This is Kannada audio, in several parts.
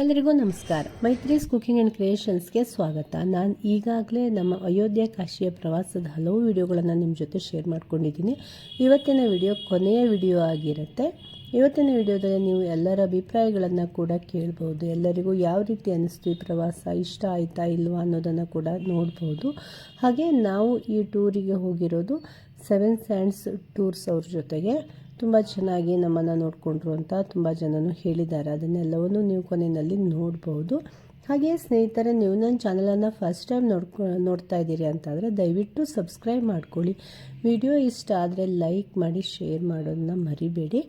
ಎಲ್ಲರಿಗೂ ನಮಸ್ಕಾರ. ಮೈತ್ರೀಸ್ ಕುಕಿಂಗ್ ಆ್ಯಂಡ್ ಕ್ರಿಯೇಷನ್ಸ್ಗೆ ಸ್ವಾಗತ. ನಾನು ಈಗಾಗಲೇ ನಮ್ಮ ಅಯೋಧ್ಯೆ ಕಾಶಿಯ ಪ್ರವಾಸದ ಹಲವು ವಿಡಿಯೋಗಳನ್ನು ನಿಮ್ಮ ಜೊತೆ ಶೇರ್ ಮಾಡ್ಕೊಂಡಿದ್ದೀನಿ. ಇವತ್ತಿನ ವಿಡಿಯೋ ಕೊನೆಯ ವಿಡಿಯೋ ಆಗಿರುತ್ತೆ. ಇವತ್ತಿನ ವಿಡಿಯೋದಲ್ಲಿ ನೀವು ಎಲ್ಲರ ಅಭಿಪ್ರಾಯಗಳನ್ನು ಕೂಡ ಕೇಳ್ಬೋದು. ಎಲ್ಲರಿಗೂ ಯಾವ ರೀತಿ ಅನ್ನಿಸ್ತು ಪ್ರವಾಸ? ಇಷ್ಟ ಆಯಿತಾ ಇಲ್ವಾ ಅನ್ನೋದನ್ನು ಕೂಡ ನೋಡ್ಬೋದು. ಹಾಗೆ ನಾವು ಈ ಟೂರಿಗೆ ಹೋಗಿರೋದು ಸೆವೆನ್ ಸ್ಯಾಂಡ್ಸ್ ಟೂರ್ಸ್ ಅವ್ರ ಜೊತೆಗೆ. ತುಂಬ ಚೆನ್ನಾಗಿ ನಮ್ಮನ್ನು ನೋಡಿಕೊಂಡ್ರು ಅಂತ ತುಂಬ ಜನನು ಹೇಳಿದ್ದಾರೆ. ಅದನ್ನೆಲ್ಲವನ್ನು ನೀವು ಕೊನೆಯಲ್ಲಿ ನೋಡ್ಬೋದು. ಹಾಗೆಯೇ ಸ್ನೇಹಿತರೆ, ನೀವು ನನ್ನ ಚಾನಲನ್ನು ಫಸ್ಟ್ ಟೈಮ್ ನೋಡ್ಕೊ, ನೋಡ್ತಾ ಇದ್ದೀರಿ ಅಂತಂದರೆ ದಯವಿಟ್ಟು ಸಬ್ಸ್ಕ್ರೈಬ್ ಮಾಡ್ಕೊಳ್ಳಿ. ವಿಡಿಯೋ ಇಷ್ಟ ಆದರೆ ಲೈಕ್ ಮಾಡಿ ಶೇರ್ ಮಾಡೋದನ್ನ ಮರಿಬೇಡಿ.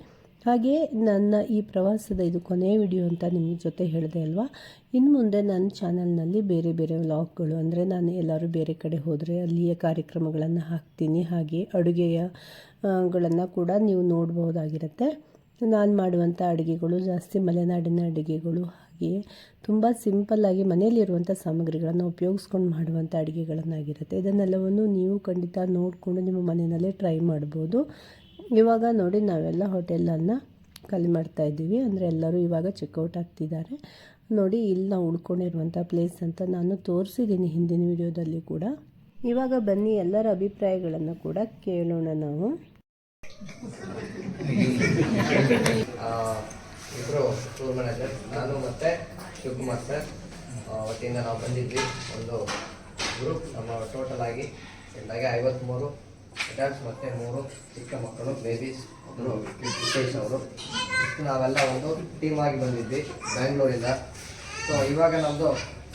ಹಾಗೆ ನನ್ನ ಈ ಪ್ರವಾಸದ ಇದು ಕೊನೆಯ ವಿಡಿಯೋ ಅಂತ ನಿಮ್ಮ ಜೊತೆ ಹೇಳಿದೆ ಅಲ್ವಾ? ಇನ್ನು ಮುಂದೆ ನನ್ನ ಚಾನಲ್ನಲ್ಲಿ ಬೇರೆ ಬೇರೆ ವ್ಲಾಗ್ಗಳು ಅಂದರೆ ನಾನು ಎಲ್ಲರೂ ಬೇರೆ ಕಡೆ ಹೋದರೆ ಅಲ್ಲಿಯ ಕಾರ್ಯಕ್ರಮಗಳನ್ನು ಹಾಕ್ತೀನಿ. ಹಾಗೆ ಅಡುಗೆಯ ಗಳನ್ನು ಕೂಡ ನೀವು ನೋಡ್ಬೋದಾಗಿರುತ್ತೆ ನಾನು ಮಾಡುವಂಥ ಅಡುಗೆಗಳು ಜಾಸ್ತಿ ಮಲೆನಾಡಿನ ಅಡುಗೆಗಳು ಹಾಗೆಯೇ ತುಂಬ ಸಿಂಪಲ್ಲಾಗಿ ಮನೆಯಲ್ಲಿರುವಂಥ ಸಾಮಗ್ರಿಗಳನ್ನು ಉಪಯೋಗಿಸ್ಕೊಂಡು ಮಾಡುವಂಥ ಅಡುಗೆಗಳನ್ನಾಗಿರುತ್ತೆ. ಇದನ್ನೆಲ್ಲವನ್ನು ನೀವು ಖಂಡಿತ ನೋಡಿಕೊಂಡು ನಿಮ್ಮ ಮನೆಯಲ್ಲೇ ಟ್ರೈ ಮಾಡ್ಬೋದು. ಇವಾಗ ನೋಡಿ ನಾವೆಲ್ಲ ಹೋಟೆಲನ್ನು ಖಾಲಿ ಮಾಡ್ತಾ ಇದ್ದೀವಿ. ಅಂದರೆ ಎಲ್ಲರೂ ಇವಾಗ ಚೆಕ್ಔಟ್ ಆಗ್ತಿದ್ದಾರೆ. ನೋಡಿ ಇಲ್ಲಿ ನಾವು ಉಳ್ಕೊಂಡಿರುವಂಥ ಪ್ಲೇಸ್ ಅಂತ ನಾನು ತೋರಿಸಿದ್ದೀನಿ ಹಿಂದಿನ ವಿಡಿಯೋದಲ್ಲಿ ಕೂಡ. ಇವಾಗ ಬನ್ನಿ, ಎಲ್ಲರ ಅಭಿಪ್ರಾಯಗಳನ್ನು ಕೂಡ ಕೇಳೋಣ ನಾವು. ಇಬ್ಬರು ಟೂರ್ ಮ್ಯಾನೇಜರ್ ನಾನು ಮತ್ತು ಶಿವಕುಮಾರ್ ಸರ್ ವತಿಯಿಂದ ನಾವು ಬಂದಿದ್ವಿ. ಒಂದು ಗ್ರೂಪ್ ನಮ್ಮ ಟೋಟಲ್ ಆಗಿ ಇದ್ದಾಗೆ ಐವತ್ತ್ಮೂರು ಅಡಲ್ಟ್ಸ್ ಮತ್ತು ಮೂರು ಚಿಕ್ಕ ಮಕ್ಕಳು ಬೇಬೀಸ್ ಒಬ್ಬರು ವಿಶೇಷ ಅವರು. ನಾವೆಲ್ಲ ಒಂದು ಟೀಮ್ ಆಗಿ ಬಂದಿದ್ವಿ ಬ್ಯಾಂಗ್ಳೂರಿಂದ ಸೊ ಇವಾಗ ನಮ್ಮದು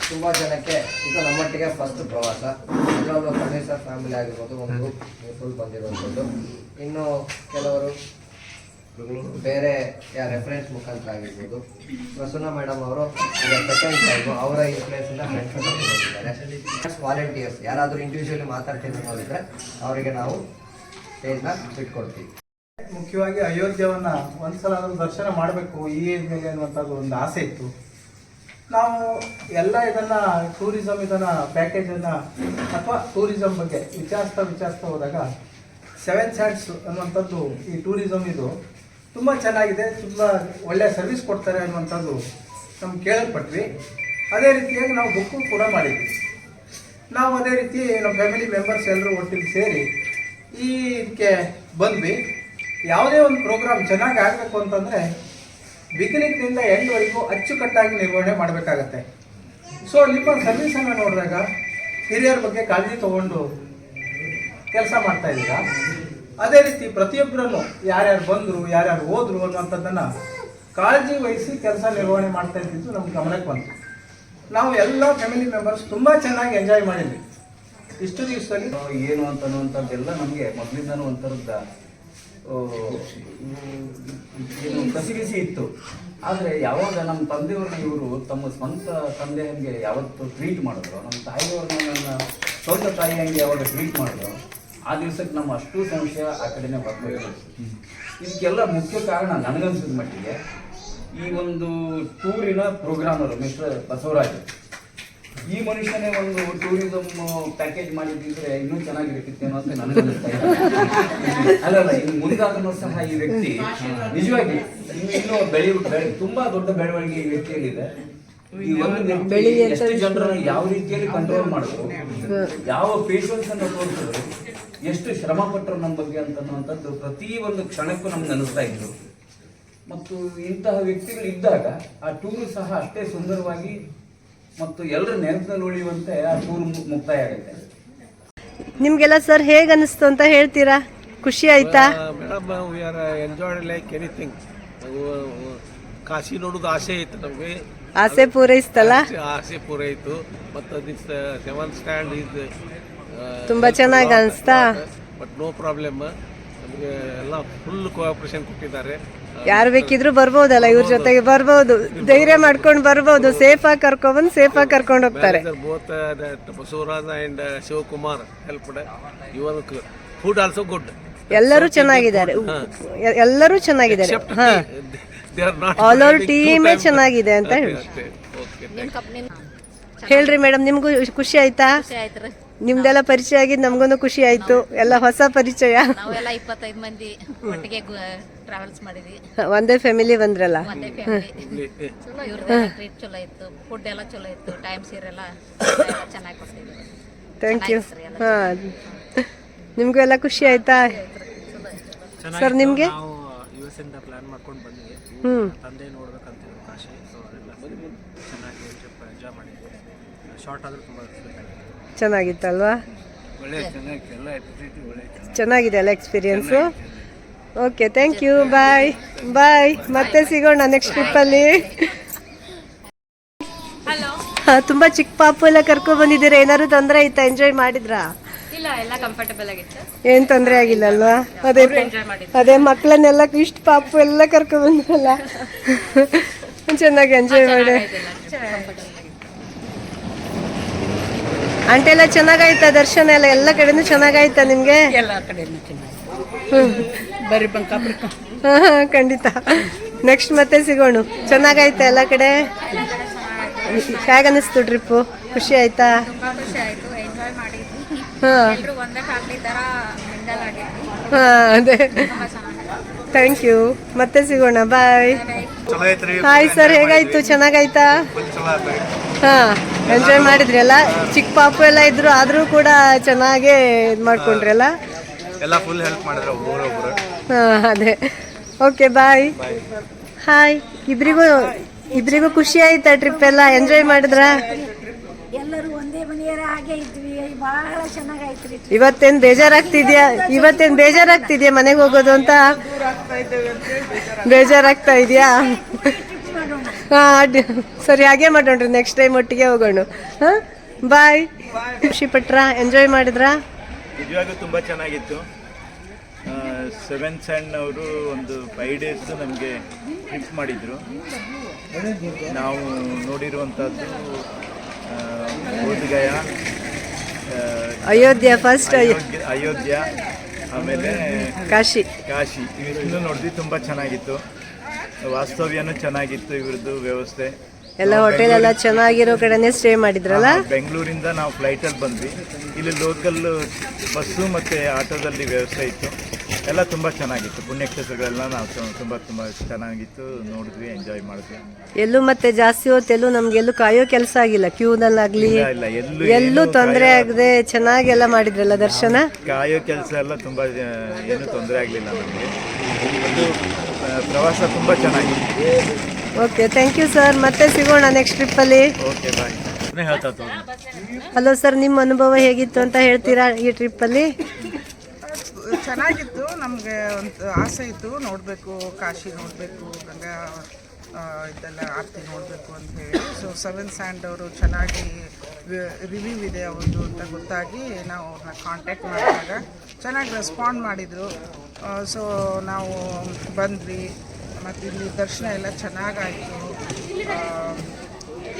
ತುಂಬ ಜನಕ್ಕೆ ಇದು ನಮ್ಮೊಟ್ಟಿಗೆ ಫಸ್ಟ್ ಪ್ರವಾಸ. ಅದರಲ್ಲೂ ಕಣೇಶ ಫ್ಯಾಮಿಲಿ ಆಗಿರ್ಬೋದು, ಒಂದು ಗ್ರೂಪ್ ಫುಲ್ ಬಂದಿರುವಂಥದ್ದು. ಇನ್ನು ಕೆಲವರು ಬೇರೆ ಯಾ ರೆಫರೆನ್ಸ್ ಮುಖಾಂತರ ಆಗಿರ್ಬೋದು. ಪ್ರಸನ್ನ ಮೇಡಮ್ ಅವರು ಸೆಕೆಂಡ್ ಟೈಮು ಅವರ ಇನ್ಫ್ಲೂಯೆನ್ಸಿಂದ ಫ್ರೆಂಡ್ಸ್ ವಾಲಂಟಿಯರ್ಸ್ ಯಾರಾದರೂ ಇಂಡಿವಿಜುವಲಿ ಮಾತಾಡ್ತೀನಿ ನೋಡಿದ್ರೆ ಅವರಿಗೆ ನಾವು ಸ್ಟೇಜ್ನ ಬಿಟ್ಕೊಡ್ತೀವಿ. ಮುಖ್ಯವಾಗಿ ಅಯೋಧ್ಯವನ್ನ ಒಂದ್ಸಲ ಆದರೂ ದರ್ಶನ ಮಾಡಬೇಕು ಈ ಏಜ್ ಮೇಲೆ ಅನ್ನುವಂಥದ್ದು ಒಂದು ಆಸೆ ಇತ್ತು. ನಾವು ಎಲ್ಲ ಇದನ್ನ ಟೂರಿಸಂ ಇದನ್ನ ಪ್ಯಾಕೇಜನ್ನು ಅಥವಾ ಟೂರಿಸಂ ಬಗ್ಗೆ ವಿಚಾರಿಸ್ತಾ ವಿಚಾರಿಸ್ತಾ ಹೋದಾಗ ಸೆವೆನ್ ಸ್ಯಾಟ್ಸ್ ಅನ್ನುವಂಥದ್ದು ಈ ಟೂರಿಸಂ ಇದು. ತುಂಬ ಚೆನ್ನಾಗಿದೆ, ತುಂಬ ಒಳ್ಳೆಯ ಸರ್ವಿಸ್ ಕೊಡ್ತಾರೆ ಅನ್ನುವಂಥದ್ದು ನಮ್ಗೆ ಕೇಳಲ್ಪಟ್ವಿ. ಅದೇ ರೀತಿಯಾಗಿ ನಾವು ಬುಕ್ಕು ಕೂಡ ಮಾಡಿದ್ವಿ. ನಾವು ಅದೇ ರೀತಿ ನಮ್ಮ ಫ್ಯಾಮಿಲಿ ಮೆಂಬರ್ಸ್ ಎಲ್ಲರೂ ಒಟ್ಟಿಗೆ ಸೇರಿ ಈ ಇದಕ್ಕೆ ಬಂದ್ವಿ. ಯಾವುದೇ ಒಂದು ಪ್ರೋಗ್ರಾಮ್ ಚೆನ್ನಾಗಿ ಆಗಬೇಕು ಅಂತಂದರೆ ಬಿಗಿನಿಂಗ್ನಿಂದ ಎಂಡ್ವರೆಗೂ ಅಚ್ಚುಕಟ್ಟಾಗಿ ನಿರ್ವಹಣೆ ಮಾಡಬೇಕಾಗತ್ತೆ. ಸೊ ನಿಮ್ಮ ಸರ್ವಿಸನ್ನು ನೋಡಿದಾಗ ಹಿರಿಯರ ಬಗ್ಗೆ ಕಾಳಜಿ ತಗೊಂಡು ಕೆಲಸ ಮಾಡ್ತಾ ಇದ್ದೀರಾ? ಅದೇ ರೀತಿ ಪ್ರತಿಯೊಬ್ಬರನ್ನು ಯಾರ್ಯಾರು ಬಂದರು ಯಾರ್ಯಾರು ಹೋದ್ರು ಅನ್ನುವಂಥದ್ದನ್ನು ಕಾಳಜಿ ವಹಿಸಿ ಕೆಲಸ ನಿರ್ವಹಣೆ ಮಾಡ್ತಾ ಇದ್ದಿದ್ದು ನಮ್ಮ ಗಮನಕ್ಕೆ ಬಂತು. ನಾವು ಎಲ್ಲ ಫ್ಯಾಮಿಲಿ ಮೆಂಬರ್ಸ್ ತುಂಬ ಚೆನ್ನಾಗಿ ಎಂಜಾಯ್ ಮಾಡಿದ್ವಿ. ಇಷ್ಟು ದಿವಸದಲ್ಲಿ ಏನು ಅಂತ ಅನ್ನುವಂಥದ್ದೆಲ್ಲ ನಮಗೆ ಮೊದಲಿಂದನೂ ಒಂಥರದ ಆ, ಏನು ಕಸಿಗಿಸಿ ಇತ್ತು. ಆದರೆ ಯಾವಾಗ ನಮ್ಮ ತಂದೆಯವ್ರನ್ನ ಇವರು ತಮ್ಮ ಸ್ವಂತ ತಂದೆ ಹಂಗೆ ಯಾವತ್ತು ಟ್ರೀಟ್ ಮಾಡಿದ್ರು ನಮ್ಮ ತಾಯಿಯವ್ರನ್ನ ಸ್ವಂತ ತಾಯಿ ಹಂಗೆ ಯಾವಾಗ ಟ್ರೀಟ್ ಮಾಡಿದ್ರು ಆ ದಿವ್ಸಕ್ಕೆ ನಮ್ಮ ಅಷ್ಟು ಸಂಶಯ ಆ ಕಡೆನೇ ಬರ್ತಾ ಇದಕ್ಕೆಲ್ಲ ಮುಖ್ಯ ಕಾರಣ ನನಗನ್ಸಿದ ಮಟ್ಟಿಗೆ ಈ ಒಂದು ಟೂರಿನ ಪ್ರೋಗ್ರಾಮರ್ ಮಿಸ್ಟರ್ ಬಸವರಾಜ್. ಈ ಮನುಷ್ಯನೇ ಒಂದು ಟೂರಿಸಂ ಪ್ಯಾಕೇಜ್ ಮಾಡಿದ್ರೆ ಇನ್ನೂ ಚೆನ್ನಾಗಿರ್ತಿತ್ತೇನೋ ಅಂತ ನನಗೆ ಅಲ್ಲಲ್ಲ ಇನ್ನು ಮುಂದಾದ್ರೂ ಸಹ ಈ ವ್ಯಕ್ತಿ ನಿಜವಾಗಿ ಇನ್ನು ಬೆಳಿ ತುಂಬಾ ದೊಡ್ಡ ಬೆಳವಣಿಗೆ ಈ ವ್ಯಕ್ತಿಯಲ್ಲಿದೆ. ಈ ಒಂದು ಎಷ್ಟು ಜನರನ್ನು ಯಾವ ರೀತಿಯಲ್ಲಿ ಕಂಟ್ರೋಲ್ ಮಾಡಿದ್ರು ಯಾವ ಪೇಷನ್ಸ್ ಅನ್ನು ತೋರಿಸಿದ್ರು ಎಷ್ಟು ಶ್ರಮ ಪಟ್ಟರು ನಮ್ಮ ಬಗ್ಗೆ ಅಂತನ್ನುವಂಥದ್ದು ಪ್ರತಿ ಒಂದು ಕ್ಷಣಕ್ಕೂ ನಮ್ಗೆ ಅನಿಸ್ತಾ ಇದ್ರು ಮತ್ತು ಇಂತಹ ವ್ಯಕ್ತಿಗಳು ಇದ್ದಾಗ ಆ ಟೂರು ಸಹ ಅಷ್ಟೇ ಸುಂದರವಾಗಿ ಮತ್ತು ಎಲ್ಲರ ನೆನಪಿನಲ್ಲಿ ಉಳಿಯುವಂತೆ ಆ ಟೂರ್ ಮುಕ್ತಾಯ ಆಗುತ್ತೆ ನಿಮಗೆಲ್ಲ ಸರ್ ಹೇಗೆ ಅನಿಸ್ತು ಅಂತ ಹೇಳ್ತೀರಾ? ಖುಷಿ ಆಯ್ತಾ? Madam we are enjoy like anything Kashi ನೋಡೋದು ಆಸೆ ಇತ್ತು ನಮಗೆ. ಆಸೆ ಪೂರೈಸ್ತಲ್ಲ? ಆಸೆ ಪೂರೈತು. ಮತ್ತು ದಿಸ್ ಸೆವೆನ್ ಸ್ಟ್ಯಾಂಡ್ ಇಸ್ ತುಂಬಾ ಚೆನ್ನಾಗಿ ಅನಿಸ್ತಾ? ಬಟ್ ನೋ ಪ್ರಾಬ್ಲಮ್ ನಮಗೆ ಎಲ್ಲ ಫುಲ್ ಕೋಆಪರೇಷನ್ ಕೊಟ್ಟಿದ್ದಾರೆ. ಯಾರು ಬೇಕಿದ್ರು ಬರ್ಬೋದಲ್ಲ ಇವ್ರ ಜೊತೆಗೆ ಬರ್ಬೋದು. ಧೈರ್ಯ ಮಾಡ್ಕೊಂಡು ಬರ್ಬೋದು. ಸೇಫಾಗಿ ಕರ್ಕೊಂಡ್ಬಂದು ಸೇಫಾಗಿ ಕರ್ಕೊಂಡು ಹೋಗ್ತಾರೆ. Both Basavaraj and Shivakumar help even food also good ಎಲ್ಲರೂ ಚೆನ್ನಾಗಿದ್ದಾರೆ. ಎಲ್ಲರೂ ಚೆನ್ನಾಗಿದ್ದಾರೆ. ಹಾ. They are not all over ಟೀಮೇ ಚೆನ್ನಾಗಿದೆ ಅಂತ ಹೇಳಿ. ಹೇಳ್ರಿ ಮೇಡಮ್ ನಿಮ್ಗೂ ಖುಷಿ ಆಯ್ತಾ? ಖುಷಿ ಆಯ್ತು ರೀ. ನಿಮ್ದೆಲ್ಲ ಪರಿಚಯ ಆಗಿದ್ದು ನಮಗೊಂದು ಖುಷಿ ಆಯ್ತು. ಎಲ್ಲ ಹೊಸ ಪರಿಚಯ. ನಾವೆಲ್ಲ ಇಪ್ಪತ್ತೈದು ಮಂದಿ ಒಟ್ಟಿಗೆ ಟ್ರಾವೆಲ್ಸ್ ಮಾಡಿದ್ವಿ. ಒಂದೇ ಫ್ಯಾಮಿಲಿ ಬಂದ್ರಲ್ಲ? ಒಂದೇ ಫ್ಯಾಮಿಲಿ ಇವ್ರದ್ದೆಲ್ಲ ಟ್ರೀಟ್ ಚಲೋ ಇತ್ತು. ಫುಡ್ ಎಲ್ಲ ಚಲೋ ಇತ್ತು. ಟೈಮ್ ಸೀರೆಲ್ಲ ಚೆನ್ನಾಗಿ ಕೊಡ್ತಿದ್ರು ಥ್ಯಾಂಕ್ ಯು ಹಾಂ. ನಿಮಗೂ ಎಲ್ಲ ಖುಷಿ ಆಯ್ತಾ? ಸರ್ ನಿಮಗೆ? ಯು ಎಸ್ ಇಂದ ಪ್ಲಾನ್ ಮಾಡ್ಕೊಂಡು ಬಂದ್ವಿ. ಹ್ಞೂ ತಂದೆ ನೋಡ್ಬೇಕಂತಿದ್ರು ಕಾಶಿ. ಸೊ ಅವರೆಲ್ಲ ಚೆನ್ನಾಗಿ ಟ್ರಿಪ್ ಎಂಜಾಯ್ ಮಾಡಿದ್ವಿ. ಶಾರ್ಟ್ ಆದರೂ ತುಂಬ ಚೆನ್ನಾಗಿತ್ತಲ್ವಾ? ಚೆನ್ನಾಗಿದೆ ಅಲ್ಲ experience okay thank you bye bye ಮತ್ತೆ ಸಿಗೋಣ ನೆಕ್ಸ್ಟ್ ಟ್ರಿಪ್ಪಲ್ಲಿ ತುಂಬ ಚಿಕ್ಕ ಪಾಪು ಎಲ್ಲ ಕರ್ಕೊಂಡು ಬಂದಿದ್ದೀರಾ? ಏನಾದ್ರು ತೊಂದರೆ ಆಯ್ತಾ? ಎಂಜಾಯ್ ಮಾಡಿದ್ರಾ? ಇಲ್ಲ ಎಲ್ಲ ಕಂಫರ್ಟಬಲ್ ಆಗಿತ್ತು. ಏನ್ ತೊಂದರೆ ಆಗಿಲ್ಲ ಅಲ್ವಾ ಅದೇ ಅದೇ ಮಕ್ಕಳನ್ನೆಲ್ಲ ಇಷ್ಟು ಪಾಪು ಎಲ್ಲ ಕರ್ಕೊಂಡ್ ಬಂದ್ರಲ್ಲ. ಚೆನ್ನಾಗಿ ಎಂಜಾಯ್ ಮಾಡಿ. ಆಂಟಿ ಎಲ್ಲ ಚೆನ್ನಾಗಾಯ್ತಾ? ದರ್ಶನ ಎಲ್ಲ ಎಲ್ಲ ಕಡೆನೂ ಚೆನ್ನಾಗಾಯ್ತಾ ನಿಮ್ಗೆ? ಎಲ್ಲ ಕಡೆನೂ ಚೆನ್ನಾಗಿ ಬರೀ ಬಂಕಾಪುರ ಹಾ ಹಾ, ಖಂಡಿತ. ನೆಕ್ಸ್ಟ್ ಮತ್ತೆ ಸಿಗೋಣ. ಚೆನ್ನಾಗಾಯ್ತಾ ಎಲ್ಲ ಕಡೆ? ಹೇಗೆ ಅನಿಸ್ತು ಟ್ರಿಪ್ಪು ಖುಷಿ ಆಯ್ತಾ? ತುಂಬಾ ಖುಷಿ ಆಯ್ತು ಎಂಜಾಯ್ ಮಾಡಿದ್ವಿ ಎಲ್ಲರೂ ಒಂದೇ ಫ್ಯಾಮಿಲಿ ತರ ಮಿಂಗಲ್ ಆಗಿದ್ವಿ ಅದೇ ಥ್ಯಾಂಕ್ ಯು ಮತ್ತೆ ಸಿಗೋಣ ಬಾಯ್ ಹಾಯ್ ಸರ್ ಹೇಗಾಯ್ತು ಚೆನ್ನಾಗಾಯ್ತಾ ಹಾ. ಎಂಜಾಯ್ ಮಾಡಿದ್ರಿ ಅಲ್ಲ ಚಿಕ್ಕ ಪಾಪು ಎಲ್ಲ ಇದ್ರು ಆದ್ರೂ ಕೂಡ ಚೆನ್ನಾಗೇ ಇದು ಮಾಡ್ಕೊಂಡ್ರಿ ಅಲ್ಲ ಎಲ್ಲ ಫುಲ್ ಹೆಲ್ಪ್ ಮಾಡಿದ್ರು ಒಬ್ಬರು ಹಾ ಅದೇ. ಓಕೆ ಬಾಯ್ ಹಾಯ್ ಇಬ್ರಿಗೂ ಇಬ್ರಿಗೂ ಖುಷಿ ಆಯ್ತಾ ಟ್ರಿಪ್ ಎಲ್ಲ? ಎಂಜಾಯ್ ಮಾಡಿದ್ರಾ? ಎಲ್ಲರೂ ಒಂದೇ ಮನೆಯರ ಹಾಗೆ ಇದ್ವಿ. ಬಹಳ ಚೆನ್ನಾಗಾಯ್ತ್ರಿ ಇವತ್ತೇನ್ ಬೇಜಾರಾಗ್ತಿದ್ಯಾ? ಇವತ್ತೇನ್ ಬೇಜಾರಾಗ್ತಿದ್ಯಾ ಮನೆಗೆ ಹೋಗೋದು ಅಂತ? ಬೇಜಾರಾಗ್ತಾ ಇದೆಯಾ? ಹಾ ಸರಿ ಹಾಗೆ ಮಾಡೋಣ್ರಿ. ನೆಕ್ಸ್ಟ್ ಟೈಮ್ ಒಟ್ಟಿಗೆ ಹೋಗೋಣ. ಹಾ ಬಾಯ್ ಖುಷಿ ಪಟ್ರ ಎಂಜಾಯ್ ಮಾಡಿದ್ರಾ? ನಿಜವಾಗೂ ತುಂಬ ಚೆನ್ನಾಗಿತ್ತು. ಸೆವೆನ್ ಸ್ಯಾಂಡ್ ಅವರು ಒಂದು ಫೈವ್ ಡೇಸ್ ನಮಗೆ ಟ್ರಿಪ್ ಮಾಡಿದ್ರು. ನಾವು ನೋಡಿರುವಂಥದ್ದು ಬೋಧಗಯ ಅಯೋಧ್ಯ ಫಸ್ಟ್ ಅಯೋಧ್ಯ ಅಯೋಧ್ಯ ಆಮೇಲೆ ಕಾಶಿ. ಕಾಶಿ. ಇವೆಲ್ಲ ನೋಡಿದ್ವಿ ತುಂಬ ಚೆನ್ನಾಗಿತ್ತು. ವಾಸ್ತವ್ಯನೂ ಚೆನ್ನಾಗಿತ್ತು ಇವ್ರದ್ದು ವ್ಯವಸ್ಥೆ. ಎಲ್ಲ ಹೋಟೆಲ್ ಎಲ್ಲ ಚೆನ್ನಾಗಿರೋ ಕಡೆನೇ ಸ್ಟೇ ಮಾಡಿದ್ರಲ್ಲ? ಬೆಂಗಳೂರಿಂದ ನಾವು ಫ್ಲೈಟಲ್ಲಿ ಬಂದ್ವಿ. ಇಲ್ಲಿ ಲೋಕಲ್ ಬಸ್ಸು ಮತ್ತು ಆಟೋದಲ್ಲಿ ವ್ಯವಸ್ಥೆ ಇತ್ತು. ಎಲ್ಲ ತುಂಬ ಚೆನ್ನಾಗಿತ್ತು. ಪುಣ್ಯಕ್ಷೇತ್ರಗಳೆಲ್ಲ ನಾವು ತುಂಬ ತುಂಬ ಚೆನ್ನಾಗಿತ್ತು. ನೋಡಿದ್ವಿ ಎಂಜಾಯ್ ಮಾಡಿದ್ವಿ. ಎಲ್ಲೂ ಮತ್ತೆ ಜಾಸ್ತಿ ಹೊತ್ತೆಲ್ಲೂ ನಮ್ಗೆಲ್ಲೂ ಕಾಯೋ ಕೆಲಸ ಆಗಿಲ್ಲ. ಕ್ಯೂನಲ್ಲಾಗ್ಲಿ ಇಲ್ಲ ಎಲ್ಲೂ ಎಲ್ಲೂ ತೊಂದರೆ ಆಗದೆ ಆಗದೆ ಚೆನ್ನಾಗೆಲ್ಲ ಮಾಡಿದ್ರಲ್ಲ ದರ್ಶನ? ಕಾಯೋ ಕೆಲಸ ಎಲ್ಲ ತುಂಬ ಏನೂ ತೊಂದರೆ ಆಗಲಿಲ್ಲ ನಮಗೆ. ಪ್ರವಾಸ ತುಂಬ ಚೆನ್ನಾಗಿತ್ತು ಓಕೆ ಥ್ಯಾಂಕ್ ಯು ಸರ್ ಮತ್ತೆ ಸಿಗೋಣ ನೆಕ್ಸ್ಟ್ ಟ್ರಿಪ್ಪಲ್ಲಿ ಓಕೆ ಬಾಯ್ ಹೇಳ್ತಾ ಹಲೋ ಸರ್ ನಿಮ್ಮ ಅನುಭವ ಹೇಗಿತ್ತು ಅಂತ ಹೇಳ್ತೀರಾ ಈ ಟ್ರಿಪ್ಪಲ್ಲಿ ಚೆನ್ನಾಗಿತ್ತು ನಮಗೆ ಒಂದು ಆಸೆ ಇತ್ತು. ನೋಡಬೇಕು ಕಾಶಿ ನೋಡಬೇಕು ಗಂಗಾ ಇದೆಲ್ಲ ಆರತಿ ನೋಡಬೇಕು ಅಂತ ಹೇಳಿ. ಸೊ ಸೆವೆನ್ ಸ್ಯಾಂಡ್ ಅವರು ಚೆನ್ನಾಗಿ ರಿವ್ಯೂ ಇದೆ ಅವ್ರದ್ದು ಅಂತ ಗೊತ್ತಾಗಿ ನಾವು ಅವ್ರನ್ನ ಕಾಂಟ್ಯಾಕ್ಟ್ ಮಾಡಿದಾಗ ಚೆನ್ನಾಗಿ ರೆಸ್ಪಾಂಡ್ ಮಾಡಿದರು. ಸೊ ನಾವು ಬಂದ್ವಿ. ಮತ್ತು ಇಲ್ಲಿ ದರ್ಶನ ಎಲ್ಲ ಚೆನ್ನಾಗಾಯಿತು.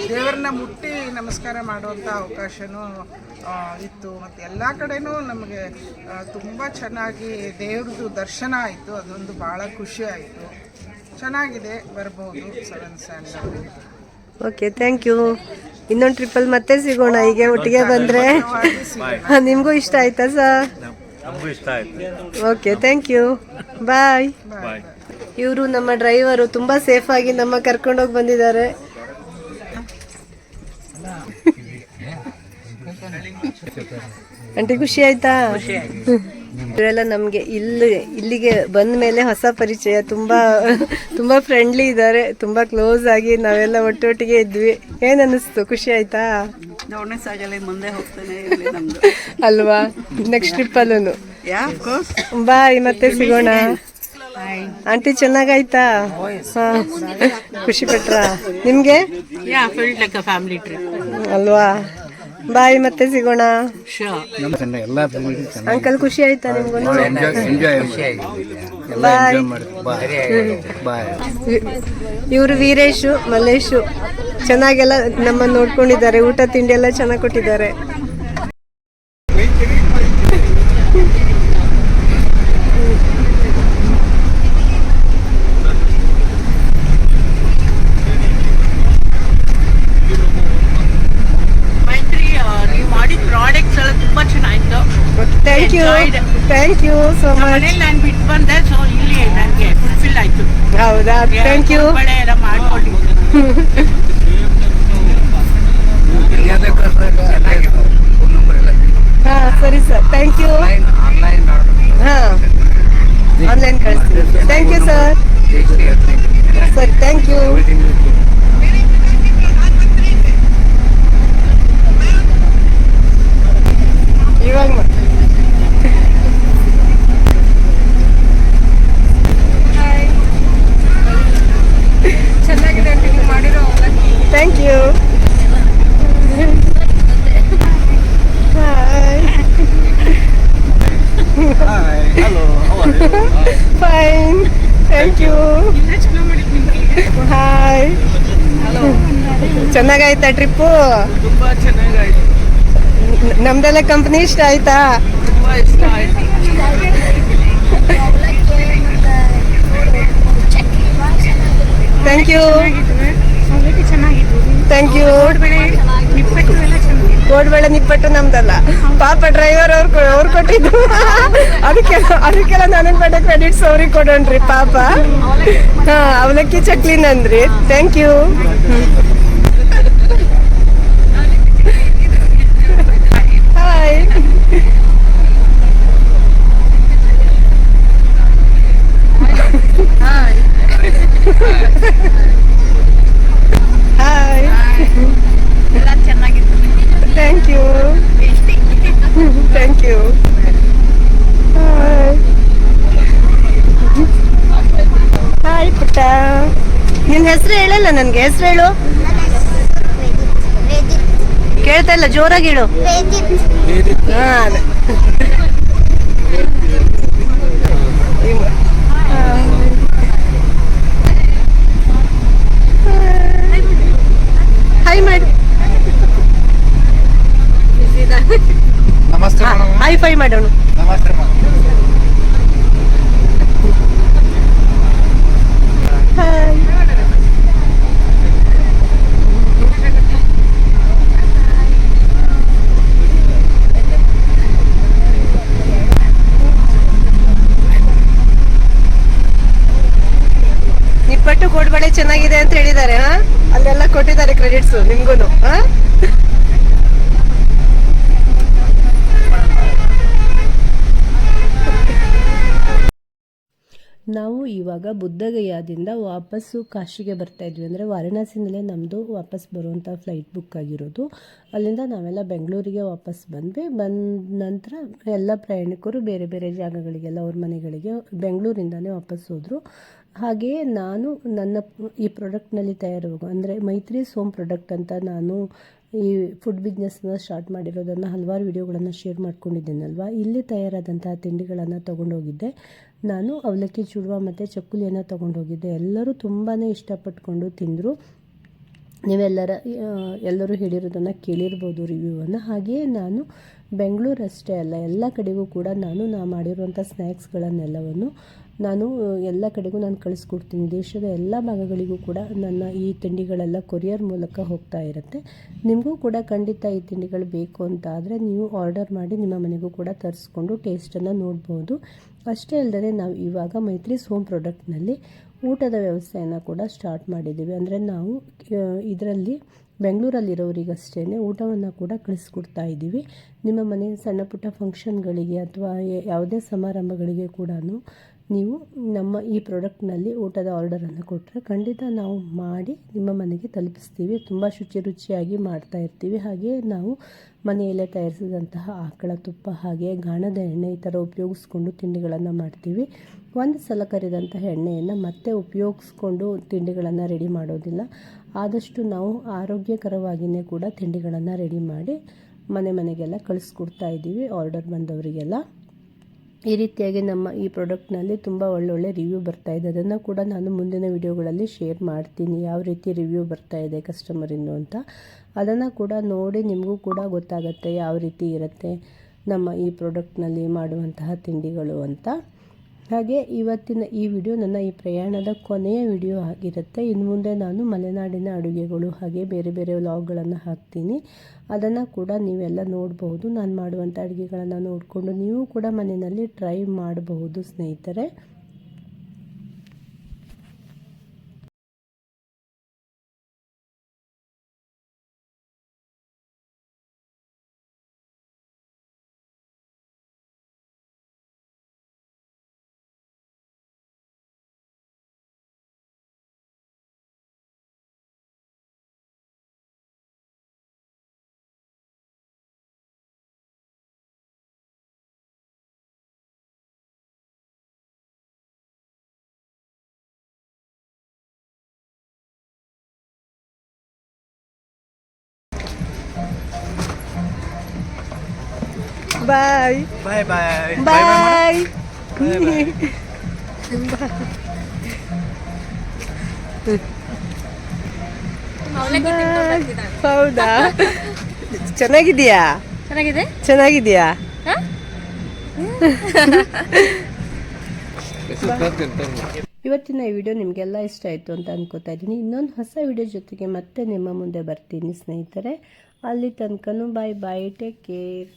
ದೇವರನ್ನ ಮುಟ್ಟಿ ನಮಸ್ಕಾರ ಮಾಡುವಂಥ ಅವಕಾಶವೂ ಇತ್ತು. ಮತ್ತು ಎಲ್ಲ ಕಡೆನೂ ನಮಗೆ ತುಂಬ ಚೆನ್ನಾಗಿ ದೇವ್ರದ್ದು ದರ್ಶನ ಆಯಿತು. ಅದೊಂದು ಭಾಳ ಖುಷಿ ಆಯಿತು. ಚೆನ್ನಾಗಿದೆ ಬರ್ಬೋದು seven standard okay thank you ಇನ್ನೊಂದು ಟ್ರಿಪ್ಪಲ್ಲಿ ಮತ್ತೆ ಸಿಗೋಣ ಹೀಗೆ ಒಟ್ಟಿಗೆ ಬಂದರೆ. ನಿಮಗೂ ಇಷ್ಟ ಆಯ್ತಾ ಸರ್? ನಮಗೂ ಇಷ್ಟ ಆಯಿತು. Okay thank you bye bye ಇವರು ನಮ್ಮ ಡ್ರೈವರು ತುಂಬ ಸೇಫಾಗಿ ನಮ್ಮ ಕರ್ಕೊಂಡೋಗಿ ಬಂದಿದ್ದಾರೆ. ಆಂಟಿ ಖುಷಿ ಆಯ್ತಾ? ಇವರೆಲ್ಲ ನಮಗೆ ಇಲ್ಲಿ ಇಲ್ಲಿಗೆ ಬಂದ ಮೇಲೆ ಹೊಸ ಪರಿಚಯ. ತುಂಬ ತುಂಬ ಫ್ರೆಂಡ್ಲಿ ಇದ್ದಾರೆ. ತುಂಬ ಕ್ಲೋಸ್ ಆಗಿ ನಾವೆಲ್ಲ ಒಟ್ಟೊಟ್ಟಿಗೆ ಇದ್ವಿ. ಏನ್ ಅನ್ನಿಸ್ತು ಖುಷಿ ಆಯ್ತಾ? ಮುಂದೆ ಹೋಗ್ತಾನೆ ಅಲ್ವಾ? ನೆಕ್ಸ್ಟ್ ಟ್ರಿಪ್ಪಲ್ಲೂ ಬಾಯ್ ಮತ್ತೆ ಸಿಗೋಣ. ಆಂಟಿ ಚೆನ್ನಾಗಾಯ್ತಾ. ಖುಷಿ ಪಟ್ರಾ? ನಿಮ್ಗೆ? ಅಲ್ವಾ? ಬಾಯ್ ಮತ್ತೆ ಸಿಗೋಣ. ಶೋರ್ ಅಂಕಲ್ ಖುಷಿ ಆಯ್ತಾ ನಿಮ್ಗೂ ಬಾಯ್. ಇವರು ವೀರೇಶು ಮಲ್ಲೇಶು ಚೆನ್ನಾಗೆಲ್ಲ ನಮ್ಮನ್ನು ನೋಡ್ಕೊಂಡಿದ್ದಾರೆ. ಊಟ ತಿಂಡಿ ಎಲ್ಲ ಚೆನ್ನಾಗಿ ಕೊಟ್ಟಿದ್ದಾರೆ ಮೈತ್ರಿ ನೀವು ಮಾಡಿದ ಪ್ರಾಡಕ್ಟ್ಸ್ ಎಲ್ಲ thank you thank you so much ನಾನು ಬಿಟ್ಟು ಬಂದೆ ಸೊ ಇಲ್ಲಿ ನನಗೆ ಫುಲ್ಫಿಲ್ ಆಯ್ತು. ಹೌದಾ? ಥ್ಯಾಂಕ್ ಯು ಬಳೆ ಎಲ್ಲ ಮಾಡ್ಕೊಂಡು. ಹಾ ಸರಿ ಸರ್. ಥ್ಯಾಂಕ್ ಯು ಹಾ ಆನ್ಲೈನ್ ಕಳಿಸ್ತೀನಿ thank you sir sir thank you ಇವಾಗ ಮಾ- ಚೆನ್ನಾಗಿದೆ ನೀವು ಮಾಡಿರೋ thank you hi fine thank you hi ಚೆನ್ನಾಗಾಯ್ತಾ trip ತುಂಬಾ ಚೆನ್ನಾಗಾಯ್ತು. ನಮ್ದೆಲ್ಲ ಕಂಪ್ನಿ ಇಷ್ಟ ಆಯ್ತಾ? ತುಂಬಾ ಇಷ್ಟ ಆಯ್ತು. ಥ್ಯಾಂಕ್ ಯು ಥ್ಯಾಂಕ್ ಯು ಕೋಡ್ಬೇಳೆ ನಿಪ್ಪಟ್ಟು ನಮ್ದಲ್ಲ. ಪಾಪ ಡ್ರೈವರ್ ಅವ್ರು ಅವ್ರು ಕೊಟ್ಟಿದ್ದು. ಅದಕ್ಕೆ ಅದಕ್ಕೆಲ್ಲ ನನಗೆ ಬೇಡ ಕ್ರೆಡಿಟ್ಸ್ ಅವ್ರಿಗೆ ಕೊಡೋಣ್ರಿ ಪಾಪ. ಹಾ, ಅವಲಕ್ಕಿ ಚಕ್ಲಿ ನಂದ್ರಿ. ಥ್ಯಾಂಕ್ ಯು ಹಾಯ್ ಹಾಯ್ ಎಲ್ಲ ಚೆನ್ನಾಗಿತ್ತು thank you thank you hi ಪುಟ್ಟ. ನಿನ್ನ ಹೆಸರು ಹೇಳಲ್ಲ ನನಗೆ. ಹೆಸರು ಹೇಳು. ಕೇಳ್ತಾ ಇಲ್ಲ, ಜೋರಾಗಿ ಹೇಳು. ಹಾಯ್ ಮಾಡಿ ನಮಸ್ತೆ ಹೈ ಫೈ ಮಾಡೋಣ. ನಮಸ್ತೆ ಹಾಯ್ ನಿಪ್ಪಟ್ಟು ಕೋಡ್ಬಳೆ ಚೆನ್ನಾಗಿದೆ ಅಂತ ಹೇಳಿದ್ದಾರೆ ಹಾ? ಅಲ್ಲೆಲ್ಲ ಕೊಟ್ಟಿದ್ದಾರೆ ಕ್ರೆಡಿಟ್ಸ್ ನಿಮ್ಗೂನು ಹಾ? ನಾವು ಇವಾಗ ಬುದ್ಧಗಯಾದಿಂದ ವಾಪಸ್ಸು ಕಾಶಿಗೆ ಬರ್ತಾ ಇದ್ವಿ. ಅಂದರೆ ವಾರಣಾಸಿನಲ್ಲೇ ನಮ್ಮದು ವಾಪಸ್ ಬರುವಂಥ ಫ್ಲೈಟ್ ಬುಕ್ ಆಗಿರೋದು. ಅಲ್ಲಿಂದ ನಾವೆಲ್ಲ ಬೆಂಗಳೂರಿಗೆ ವಾಪಸ್ ಬಂದ್ವಿ. ಬಂದ ನಂತರ ಎಲ್ಲ ಪ್ರಯಾಣಿಕರು ಬೇರೆ ಬೇರೆ ಜಾಗಗಳಿಗೆಲ್ಲ ಅವ್ರ ಮನೆಗಳಿಗೆ ಬೆಂಗಳೂರಿಂದಲೇ ವಾಪಸ್ ಹೋದರು. ಹಾಗೆಯೇ ನಾನು ನನ್ನ ಈ ಪ್ರಾಡಕ್ಟ್ನಲ್ಲಿ ತಯಾರಾಗೋ ಅಂದರೆ ಮೈತ್ರಿ ಸೋಮ್ ಪ್ರಾಡಕ್ಟ್ ಅಂತ ನಾನು ಈ ಫುಡ್ ಬಿಸ್ನೆಸ್ನ ಸ್ಟಾರ್ಟ್ ಮಾಡಿರೋದನ್ನು ಹಲವಾರು ವಿಡಿಯೋಗಳನ್ನು ಶೇರ್ ಮಾಡ್ಕೊಂಡಿದ್ದೇನಲ್ವಾ? ಇಲ್ಲಿ ತಯಾರಾದಂತಹ ತಿಂಡಿಗಳನ್ನು ತೊಗೊಂಡೋಗಿದ್ದೆ. ನಾನು ಅವಲಕ್ಕಿ ಚೂಡುವ ಮತ್ತು ಚಕ್ಕುಲಿಯನ್ನು ತೊಗೊಂಡೋಗಿದ್ದೆ. ಎಲ್ಲರೂ ತುಂಬಾ ಇಷ್ಟಪಟ್ಕೊಂಡು ತಿಂದರು. ನೀವೆಲ್ಲರ ಎಲ್ಲರೂ ಹೇಳಿರೋದನ್ನು ಕೇಳಿರ್ಬೋದು ರಿವ್ಯೂವನ್ನು ಹಾಗೆಯೇ ನಾನು ಬೆಂಗಳೂರು ಅಷ್ಟೇ ಅಲ್ಲ, ಎಲ್ಲ ಕಡೆಗೂ ಕೂಡ ನಾನು ನಾ ಮಾಡಿರುವಂಥ ಸ್ನ್ಯಾಕ್ಸ್ಗಳನ್ನೆಲ್ಲವನ್ನು ನಾನು ಎಲ್ಲ ಕಡೆಗೂ ನಾನು ಕಳಿಸ್ಕೊಡ್ತೀನಿ. ದೇಶದ ಎಲ್ಲ ಭಾಗಗಳಿಗೂ ಕೂಡ ನನ್ನ ಈ ತಿಂಡಿಗಳೆಲ್ಲ ಕೊರಿಯರ್ ಮೂಲಕ ಹೋಗ್ತಾ ಇರುತ್ತೆ. ನಿಮಗೂ ಕೂಡ ಖಂಡಿತ ಈ ತಿಂಡಿಗಳು ಬೇಕು ಅಂತ ಆದರೆ ನೀವು ಆರ್ಡರ್ ಮಾಡಿ ನಿಮ್ಮ ಮನೆಗೂ ಕೂಡ ತರಿಸ್ಕೊಂಡು ಟೇಸ್ಟನ್ನು ನೋಡ್ಬೋದು. ಅಷ್ಟೇ ಅಲ್ಲದೆ ನಾವು ಇವಾಗ ಮೈತ್ರಿ ಸೋಮ್ ಪ್ರಾಡಕ್ಟ್ನಲ್ಲಿ ಊಟದ ವ್ಯವಸ್ಥೆಯನ್ನು ಕೂಡ ಸ್ಟಾರ್ಟ್ ಮಾಡಿದ್ದೀವಿ. ಅಂದರೆ ನಾವು ಇದರಲ್ಲಿ ಬೆಂಗಳೂರಲ್ಲಿರೋರಿಗಷ್ಟೇ ಊಟವನ್ನು ಕೂಡ ಕಳಿಸ್ಕೊಡ್ತಾ ಇದ್ದೀವಿ. ನಿಮ್ಮ ಮನೆ ಸಣ್ಣ ಪುಟ್ಟ ಫಂಕ್ಷನ್ಗಳಿಗೆ ಅಥವಾ ಯಾವುದೇ ಸಮಾರಂಭಗಳಿಗೆ ಕೂಡ ನೀವು ನಮ್ಮ ಈ ಪ್ರಾಡಕ್ಟ್ನಲ್ಲಿ ಊಟದ ಆರ್ಡರನ್ನು ಕೊಟ್ಟರೆ ಖಂಡಿತ ನಾವು ಮಾಡಿ ನಿಮ್ಮ ಮನೆಗೆ ತಲುಪಿಸ್ತೀವಿ. ತುಂಬ ಶುಚಿ ರುಚಿಯಾಗಿ ಮಾಡ್ತಾ ಇರ್ತೀವಿ. ಹಾಗೆ ನಾವು ಮನೆಯಲ್ಲೇ ತಯಾರಿಸಿದಂತಹ ಆಕಳ ತುಪ್ಪ ಹಾಗೆ ಗಾಣದ ಎಣ್ಣೆ ಈ ಥರ ಉಪಯೋಗಿಸ್ಕೊಂಡು ತಿಂಡಿಗಳನ್ನು ಮಾಡ್ತೀವಿ. ಒಂದು ಸಲ ಕರೆದಂತಹ ಎಣ್ಣೆಯನ್ನು ಮತ್ತೆ ಉಪಯೋಗಿಸ್ಕೊಂಡು ತಿಂಡಿಗಳನ್ನು ರೆಡಿ ಮಾಡೋದಿಲ್ಲ. ಆದಷ್ಟು ನಾವು ಆರೋಗ್ಯಕರವಾಗಿಯೇ ಕೂಡ ತಿಂಡಿಗಳನ್ನು ರೆಡಿ ಮಾಡಿ ಮನೆ ಮನೆಗೆಲ್ಲ ಕಳಿಸ್ಕೊಡ್ತಾ ಇದ್ದೀವಿ. ಆರ್ಡರ್ ಬಂದವರಿಗೆಲ್ಲ. ಈ ರೀತಿಯಾಗಿ ನಮ್ಮ ಈ ಪ್ರಾಡಕ್ಟ್ನಲ್ಲಿ ತುಂಬ ಒಳ್ಳೊಳ್ಳೆ ರಿವ್ಯೂ ಬರ್ತಾ ಇದೆ. ಅದನ್ನು ಕೂಡ ನಾನು ಮುಂದಿನ ವಿಡಿಯೋಗಳಲ್ಲಿ ಶೇರ್ ಮಾಡ್ತೀನಿ. ಯಾವ ರೀತಿ ರಿವ್ಯೂ ಬರ್ತಾ ಇದೆ ಕಸ್ಟಮರಿಂದು ಅಂತ. ಅದನ್ನು ಕೂಡ ನೋಡಿ ನಿಮಗೂ ಕೂಡ ಗೊತ್ತಾಗುತ್ತೆ ಯಾವ ರೀತಿ ಇರುತ್ತೆ ನಮ್ಮ ಈ ಪ್ರಾಡಕ್ಟ್ನಲ್ಲಿ ಮಾಡುವಂತಹ ತಿಂಡಿಗಳು ಅಂತ. ಹಾಗೆ ಇವತ್ತಿನ ಈ ವಿಡಿಯೋ ನನ್ನ ಈ ಪ್ರಯಾಣದ ಕೊನೆಯ ವಿಡಿಯೋ ಆಗಿರುತ್ತೆ. ಇನ್ನು ಮುಂದೆ ನಾನು ಮಲೆನಾಡಿನ ಅಡುಗೆಗಳು ಹಾಗೆ ಬೇರೆ ಬೇರೆ ವ್ಲಾಗ್ಗಳನ್ನು ಹಾಕ್ತೀನಿ. ಅದನ್ನು ಕೂಡ ನೀವೆಲ್ಲ ನೋಡಬಹುದು ನಾನು ಮಾಡುವಂಥ ಅಡುಗೆಗಳನ್ನು ನೋಡಿಕೊಂಡು ನೀವು ಕೂಡ ಮನೆಯಲ್ಲಿ ಟ್ರೈ ಮಾಡಬಹುದು ಸ್ನೇಹಿತರೆ. ಬಾಯ್ ಬಾಯ್ ಬಾಯ್ ಬಾಯ್ ಹೌದಾ? ಚೆನ್ನಾಗಿದೆಯಾ ಚೆನ್ನಾಗಿದೆ? ಚೆನ್ನಾಗಿದೆಯಾ ಇವತ್ತಿನ ಈ ವಿಡಿಯೋ ನಿಮಗೆಲ್ಲ ಇಷ್ಟ ಆಯಿತು ಅಂತ ಅನ್ಕೋತಾ ಇದ್ದೀನಿ. ಇನ್ನೊಂದು ಹೊಸ ವಿಡಿಯೋ ಜೊತೆಗೆ ಮತ್ತೆ ನಿಮ್ಮ ಮುಂದೆ ಬರ್ತೀನಿ ಸ್ನೇಹಿತರೆ. ಅಲ್ಲಿ ತನಕನೂ ಬಾಯ್ ಬಾಯ್ ಟೇಕ್ ಕೇರ್